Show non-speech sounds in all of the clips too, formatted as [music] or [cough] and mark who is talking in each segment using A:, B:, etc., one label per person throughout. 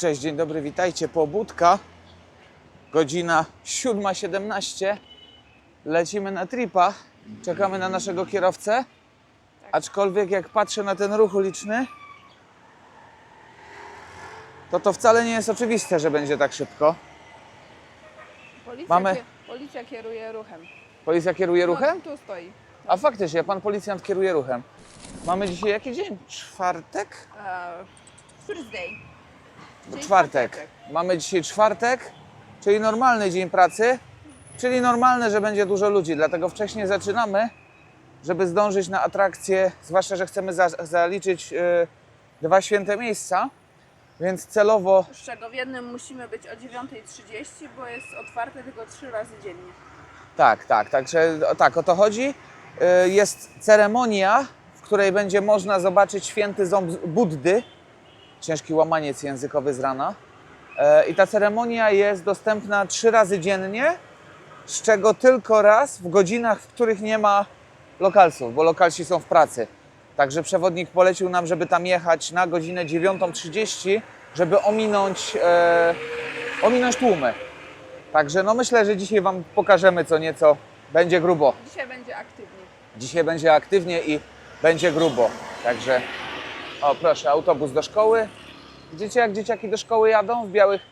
A: Cześć, dzień dobry, witajcie. Pobudka. Godzina 7.17. Lecimy na tripa. Czekamy na naszego kierowcę. Aczkolwiek jak patrzę na ten ruch uliczny, to to wcale nie jest oczywiste, że będzie tak szybko.
B: Policja,
A: Mamy-
B: kie- policja kieruje ruchem.
A: Policja kieruje ruchem?
B: No, tu stoi.
A: A faktycznie, pan policjant kieruje ruchem. Mamy dzisiaj jaki dzień? Czwartek?
B: Uh, Thursday.
A: Czwartek. Mamy dzisiaj czwartek, czyli normalny dzień pracy, czyli normalne, że będzie dużo ludzi, dlatego wcześniej zaczynamy, żeby zdążyć na atrakcję, zwłaszcza, że chcemy za, zaliczyć e, dwa święte miejsca, więc celowo,
B: Z czego w jednym musimy być o 9.30, bo jest otwarte tylko trzy razy dziennie.
A: tak, tak, także tak, o to chodzi. E, Jest ceremonia, w której będzie można zobaczyć święty ząb Buddy, ciężki łamaniec językowy z rana. E, I ta ceremonia jest dostępna trzy razy dziennie, z czego tylko raz w godzinach, w których nie ma lokalsów, bo lokalsi są w pracy. Także przewodnik polecił nam, żeby tam jechać na godzinę 9.30, żeby ominąć, e, ominąć tłumy. Także no myślę, że dzisiaj Wam pokażemy co nieco. Będzie grubo.
B: Dzisiaj będzie aktywnie.
A: Dzisiaj będzie aktywnie i będzie grubo. Także, o proszę, autobus do szkoły. Widzicie jak dzieciaki do szkoły jadą w białych,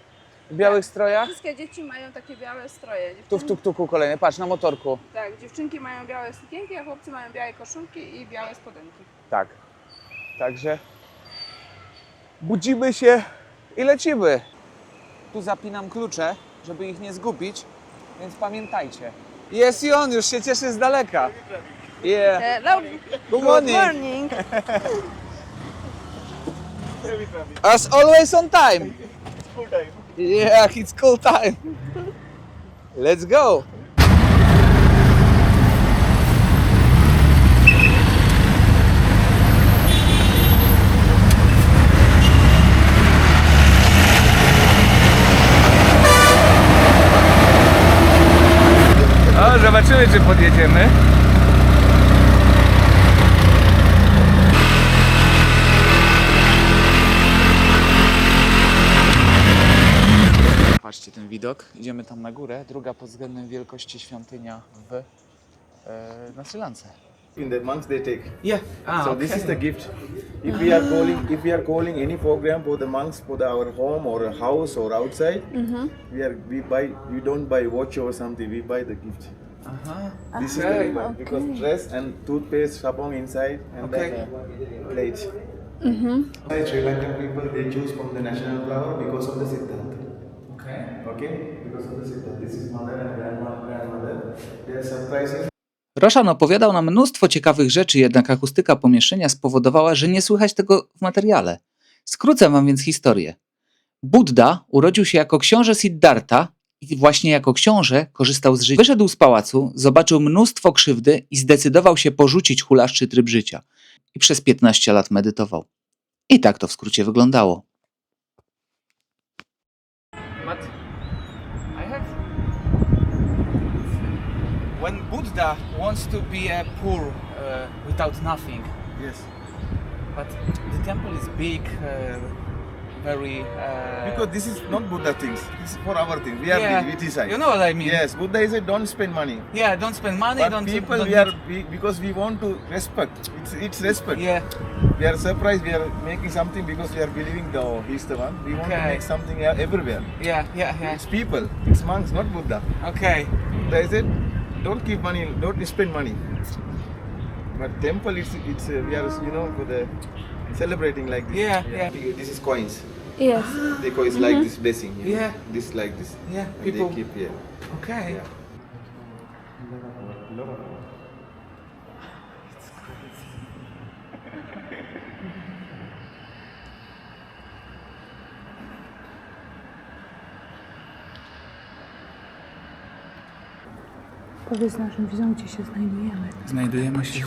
A: w białych strojach?
B: Wszystkie dzieci mają takie białe stroje.
A: Tu w
B: Dziewczyn...
A: tuk-tuku kolejny, patrz na motorku.
B: Tak, dziewczynki mają białe sukienki, a chłopcy mają białe koszulki i białe spodenki.
A: Tak. Także budzimy się i lecimy. Tu zapinam klucze, żeby ich nie zgubić, więc pamiętajcie. Jest i on, już się cieszy z daleka. Yeah.
B: Hello.
A: Good morning.
B: morning.
A: As always on time. Yeah, it's cool time. Let's go. O, zobaczymy, czy podjedziemy. Widok. Idziemy tam na górę. Druga pod względem wielkości świątynia w, e, na Sri Lance.
C: in the months they take.
A: Yeah. Ah,
C: so this is the gift. If we are calling, if we are calling any program for the monks for the, our home or a house or outside, we are we buy we don't buy watch or something. We buy the gift.
A: Aha.
C: This is
A: Okay.
C: the requirement because dress and toothpaste, sabong inside and
A: Okay.
C: then uh, plate. Sri Lankan people they choose from the national flower because of the Siddhanta.
A: Okay.
C: Okay,
D: Roszan opowiadał nam mnóstwo ciekawych rzeczy, jednak akustyka pomieszczenia spowodowała, że nie słychać tego w materiale. Skrócę wam więc historię. Buddha urodził się jako książę Siddhartha i właśnie jako książę korzystał z życia. Wyszedł z pałacu, zobaczył mnóstwo krzywdy i zdecydował się porzucić hulaszczy tryb życia. I przez 15 lat medytował. I tak to w skrócie wyglądało.
A: Buddha wants to be a poor uh, without nothing,
C: yes.
A: but the temple is big, uh, very. Uh,
C: Because this is not Buddha things. This is for our thing. We are
A: yeah,
C: we decide.
A: You know what I mean?
C: Yes, Buddha is a don't spend money.
A: Yeah, don't spend money.
C: But
A: don't
C: people
A: don't
C: we are we, because we want to respect. It's it's respect.
A: Yeah.
C: We are surprised. We are making something because we are believing the oh, he's the one. We want to make something everywhere.
A: Yeah. Yeah. Yeah.
C: It's people. It's monks, not Buddha.
A: Okay.
C: Buddha is it. Don't keep money. Don't spend money. But temple, it's it's uh, we are you know for the celebrating like this.
A: Yeah, yeah.
C: This is coins.
B: Yes.
C: They coins like this blessing. you know.
A: Yeah.
C: This like this.
A: Yeah,
C: And
A: people-
C: They keep here.
A: Okay.
C: Yeah.
B: Powiedz naszym widzom, gdzie się znajdujemy.
D: Znajdujemy się.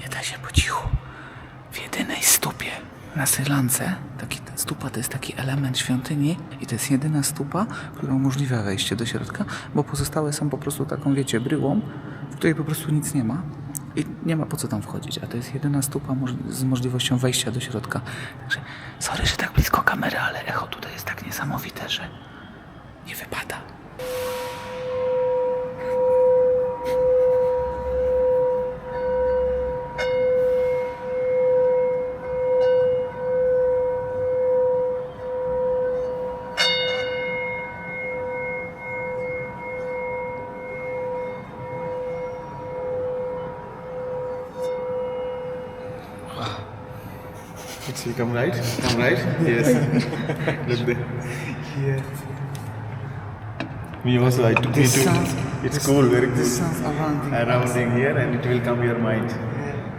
D: Nie da się po cichu. W jedynej stupie na Sri Lance. Taki, ta stupa to jest taki element świątyni i to jest jedyna stupa, która umożliwia wejście do środka, bo pozostałe są po prostu taką, wiecie, bryłą, w której po prostu nic nie ma. i nie ma po co tam wchodzić, a to jest jedyna stupa moż- z możliwością wejścia do środka. Także sorry, że tak blisko kamery, ale echo tutaj jest tak niesamowite, że nie wypada.
C: See, come right. Come right. Yes. [laughs] Look there. Yeah. Me also, I took me
A: This
C: to.
A: sounds-
C: It's cool, very cool.
A: around
C: Surrounding here, and it will come your mind.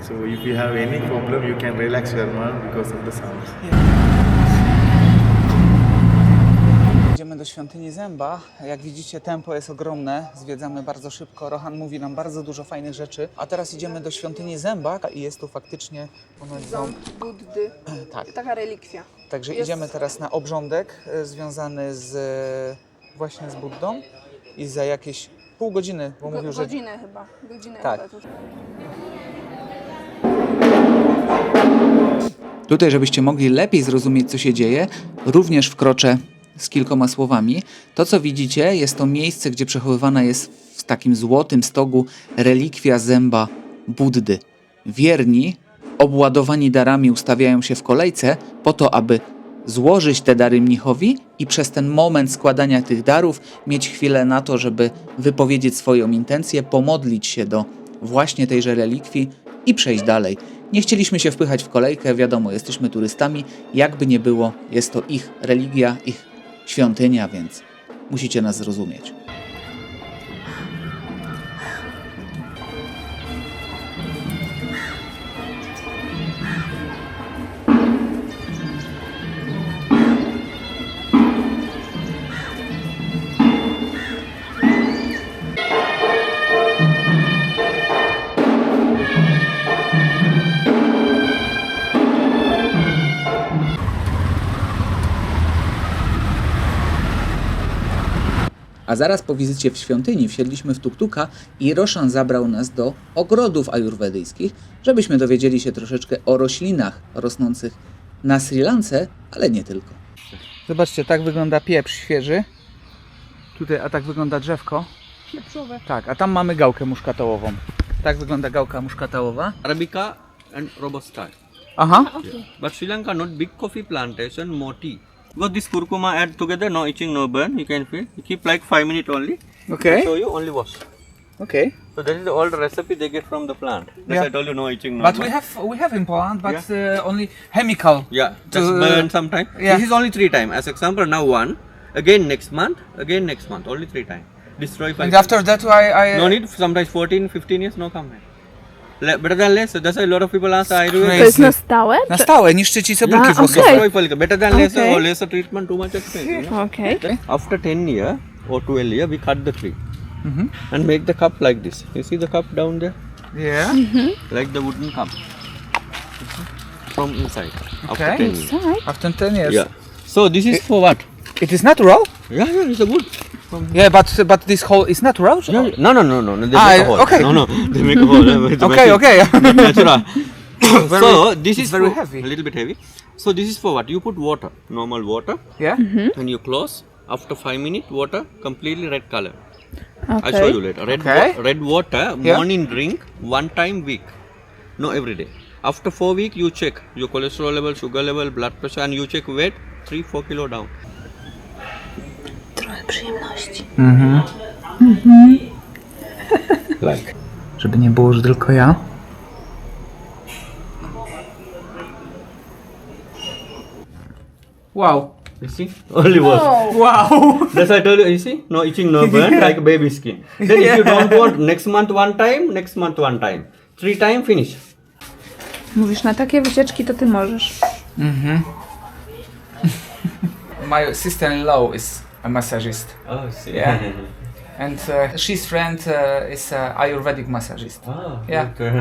C: So if you have any problem, you can relax your mind because of the sounds.
A: Idziemy do świątyni Zęba. Jak widzicie, tempo jest ogromne. Zwiedzamy bardzo szybko. Rohan mówi nam bardzo dużo fajnych rzeczy. A teraz idziemy do świątyni Zęba i jest tu faktycznie ponoć ząb.
B: Buddy. [clears throat]
A: Tak.
B: Taka relikwia.
A: Także
B: Jest-
A: idziemy teraz na obrządek e, związany z właśnie z Buddą i za jakieś pół godziny, bo
B: Go,
A: mówił, że
B: godzinę chyba. Godzinę
A: Tak.
B: chyba tutaj.
D: Tutaj, żebyście mogli lepiej zrozumieć, co się dzieje, również wkroczę z kilkoma słowami. To, co widzicie, jest to miejsce, gdzie przechowywana jest w takim złotym stogu relikwia zęba Buddy. Wierni, obładowani darami, ustawiają się w kolejce po to, aby złożyć te dary mnichowi i przez ten moment składania tych darów mieć chwilę na to, żeby wypowiedzieć swoją intencję, pomodlić się do właśnie tejże relikwii i przejść dalej. Nie chcieliśmy się wpychać w kolejkę, wiadomo, jesteśmy turystami, jakby nie było, jest to ich religia, ich świątynia, więc musicie nas zrozumieć. A zaraz po wizycie w świątyni wsiedliśmy w tuktuka i Roshan zabrał nas do ogrodów ajurwedyjskich, żebyśmy dowiedzieli się troszeczkę o roślinach rosnących na Sri Lance, ale nie tylko.
A: Zobaczcie, tak wygląda pieprz świeży. Tutaj, a tak wygląda drzewko.
B: Pieprzowe.
A: Tak, a tam mamy gałkę muszkatołową. Tak wygląda gałka muszkatołowa.
E: Arabica and robusta.
A: Aha.
E: But Sri Lanka not big coffee plantation, more tea. Because this kurkuma add together, no itching, no burn. You can feel. You keep like five minutes only.
A: Okay.
E: Show you only wash.
A: Okay.
E: So that is the old recipe they get from the plant. That's
A: Yeah.
E: I told you no itching, no
A: But
E: burn.
A: we have we have in Poland, but uh, only chemical.
E: Yeah, just
A: uh,
E: burn sometime.
A: yeah.
E: This is only three time. As example, now one, again next month, again next month. Only three time. Destroy.
A: And after that, I I
E: no need. Sometimes 14, 15 years, no come. Le- better than less. That's why a lot of people ask Ayurveda.
A: crazy.
B: To jest na stałe?
A: na
B: Czy-
A: stałe niszczy ci cebulki
B: A,
A: włosowe.
B: okej.
E: Destroy follicle. Better than lesser
B: Okay.
E: or lesser treatment, too much expensive. You know?
B: Okej.
E: After 10 year or 12 year, we cut the tree
A: Mhm.
E: and make the cup like this. You see the cup down there?
A: Yeah.
E: Like the wooden cup. From inside.
A: Okay.
E: After 10 years.
A: After 10 years.
E: Yeah. So this is for what?
A: It is natural?
E: Yeah, yeah, it's a wood. From
A: Yeah, but but this hole is natural?
E: yeah, yeah. No, no, no, no. no, They
A: Ah,
E: make a hole.
A: okay.
E: No, no. [laughs] They make a hole. [laughs]
A: Okay, okay. [laughs]
E: Natural. [coughs] so this is
A: very heavy.
E: A little bit heavy. So this is for what? You put water, normal water,
A: yeah?
E: and you close. After five minutes, water completely red color. I'll show you later. Red,
A: Okay.
E: wa- red water,
A: Yeah.
E: morning drink, one time week. No every day. After four week, you check your cholesterol level, sugar level, blood pressure, and you check weight, three, four kilo down. [laughs]
A: Like. Żeby nie było, że tylko ja. Wow.
E: You see? Only wash.
A: Wow. [laughs]
E: That's I told you. You see? No itching, no burn, like baby skin. Then if you don't want next month one time, next month one time, three time finish.
B: Mówisz, na takie wycieczki to ty możesz.
A: My sister-in-law is a massagist.
E: Oh, see.
A: Yeah. [laughs] And uh, she's friend uh, is a Ayurvedic massagist.
E: Ah,
A: Yeah.
E: okay.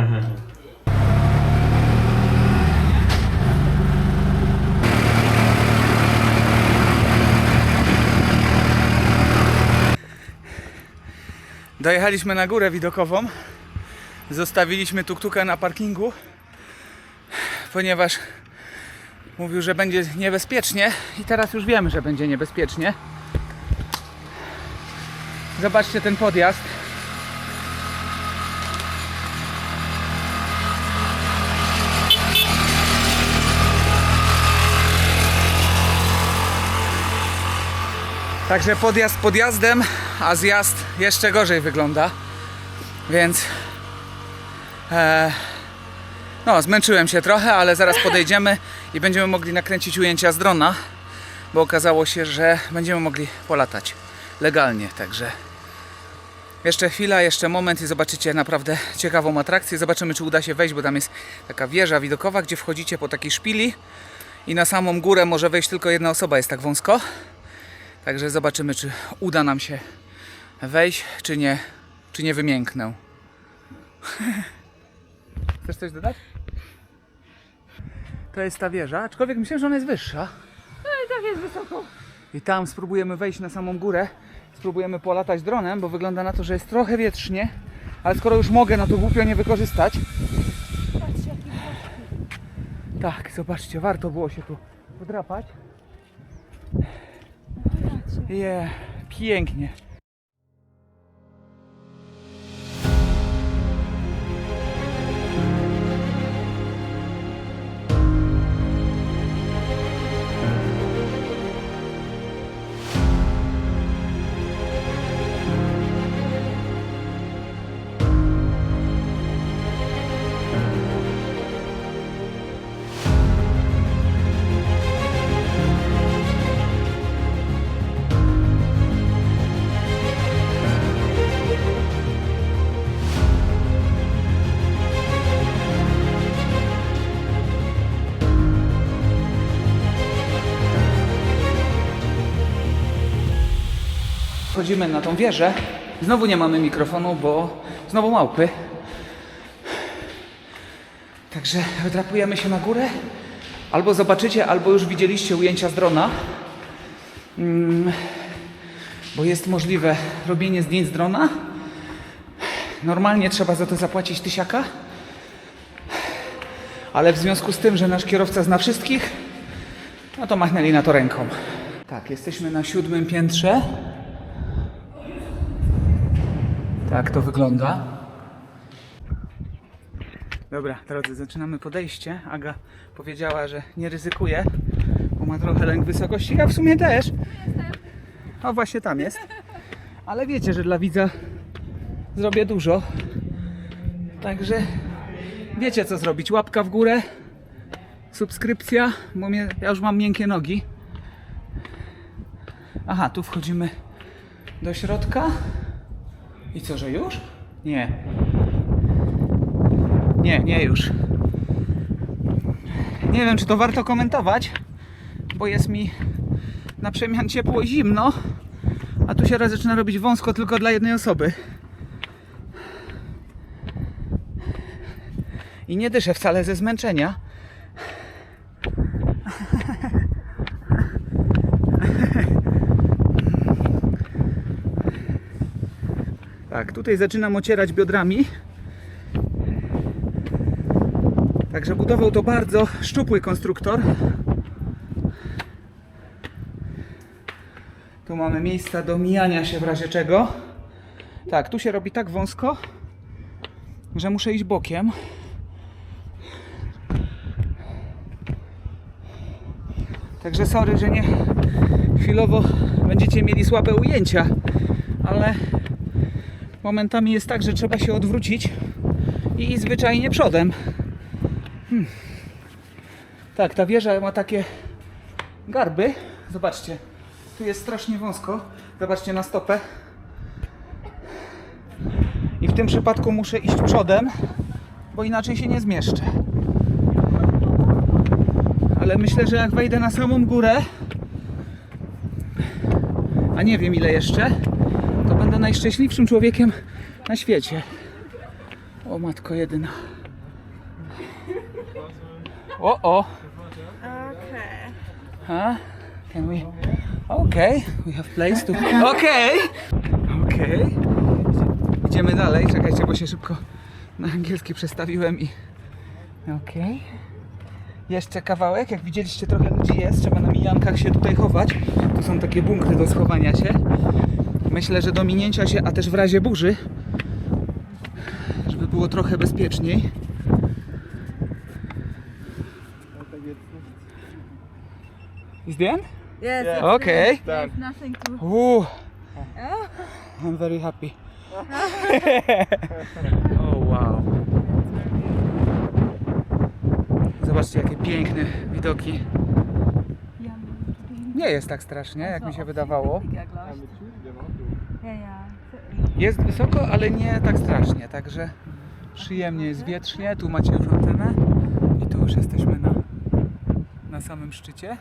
A: Dojechaliśmy na górę widokową. Zostawiliśmy tuktuka na parkingu, ponieważ mówił, że będzie niebezpiecznie i teraz już wiemy, że będzie niebezpiecznie. Zobaczcie ten podjazd. Także podjazd podjazdem, a zjazd jeszcze gorzej wygląda. Więc e, no, zmęczyłem się trochę, ale zaraz podejdziemy i będziemy mogli nakręcić ujęcia z drona, bo okazało się, że będziemy mogli polatać legalnie. Także jeszcze chwila, jeszcze moment i zobaczycie naprawdę ciekawą atrakcję. Zobaczymy, czy uda się wejść, bo tam jest taka wieża widokowa, gdzie wchodzicie po takiej szpili i na samą górę może wejść tylko jedna osoba, jest tak wąsko. Także zobaczymy, czy uda nam się wejść, czy nie, czy nie wymięknę. [laughs] Chcesz coś dodać? To jest ta wieża, aczkolwiek myślę, że ona jest wyższa.
B: No i tak jest wysoko.
A: I tam spróbujemy wejść na samą górę. Spróbujemy polatać dronem, bo wygląda na to, że jest trochę wietrznie. Ale skoro już mogę, no to głupio nie wykorzystać.
B: Patrzcie, jaki
A: Tak, zobaczcie, warto było się tu podrapać. Je, pięknie. Wchodzimy na tą wieżę. Znowu nie mamy mikrofonu, bo znowu małpy. Także wydrapujemy się na górę. Albo zobaczycie, albo już widzieliście ujęcia z drona. Mm, bo jest możliwe robienie zdjęć z drona. Normalnie trzeba za to zapłacić tysiaka. Ale w związku z tym, że nasz kierowca zna wszystkich, no to machnęli na to ręką. Tak, jesteśmy na siódmym piętrze. Tak to wygląda. Dobra, drodzy, zaczynamy podejście. Aga powiedziała, że nie ryzykuje, bo ma trochę lęk wysokości. Ja w sumie też. O, właśnie tam jest. Ale wiecie, że dla widza zrobię dużo. Także wiecie co zrobić. Łapka w górę, subskrypcja, bo mnie, ja już mam miękkie nogi. Aha, tu wchodzimy do środka. I co, że już? Nie. Nie, nie już. Nie wiem, czy to warto komentować, bo jest mi na przemian ciepło i zimno, a tu się raz zaczyna robić wąsko tylko dla jednej osoby. I nie dyszę wcale ze zmęczenia. Tak, tutaj zaczynam ocierać biodrami. Także budował to bardzo szczupły konstruktor. Tu mamy miejsca do mijania się w razie czego. Tak, tu się robi tak wąsko, że muszę iść bokiem. Także sorry, że nie chwilowo będziecie mieli słabe ujęcia, ale momentami jest tak, że trzeba się odwrócić i zwyczajnie przodem. Hmm. Tak, ta wieża ma takie garby. Zobaczcie, tu jest strasznie wąsko. Zobaczcie na stopę. I w tym przypadku muszę iść przodem, bo inaczej się nie zmieszczę. Ale myślę, że jak wejdę na samą górę, a nie wiem ile jeszcze, to najszczęśliwszym człowiekiem na świecie. O matko jedyna. O, o.
B: Okej.
A: Huh? Can we? Okay, we have place to. Okay, okay. Idziemy dalej. Czekajcie, bo się szybko Na angielski przestawiłem i... Okej. Jeszcze kawałek. Jak widzieliście, trochę ludzi jest. Trzeba na mijankach się tutaj chować. Tu są takie bunkry do schowania się. Myślę, że do minięcia się, a też w razie burzy, żeby było trochę bezpieczniej. Is the end?
B: Yes,
C: Yeah.
A: Okay.
B: there's nothing to...
A: Ooh. [laughs] I'm very happy. [laughs] oh wow. Zobaczcie jakie piękne widoki. Nie jest tak strasznie, jak mi się wydawało. Jest wysoko, ale nie tak strasznie, także przyjemnie jest wietrznie. Tu macie już antenę i tu już jesteśmy na, na samym szczycie.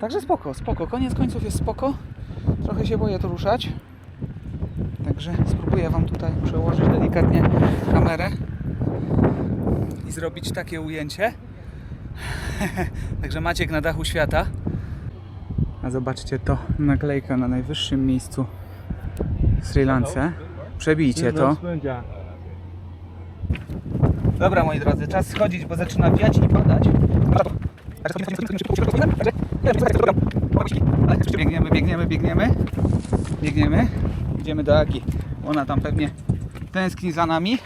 A: Także spoko, spoko. Koniec końców jest spoko. Trochę się boję to ruszać. Także spróbuję Wam tutaj przełożyć delikatnie kamerę i zrobić takie ujęcie. [laughs] Także Maciek na dachu świata. A zobaczcie to, naklejka na najwyższym miejscu w Sri Lance. Przebijcie to. Dobra moi drodzy, czas schodzić, bo zaczyna wiać i padać. Biegniemy, biegniemy, biegniemy. Biegniemy. Idziemy do Aki. Ona tam pewnie tęskni za nami.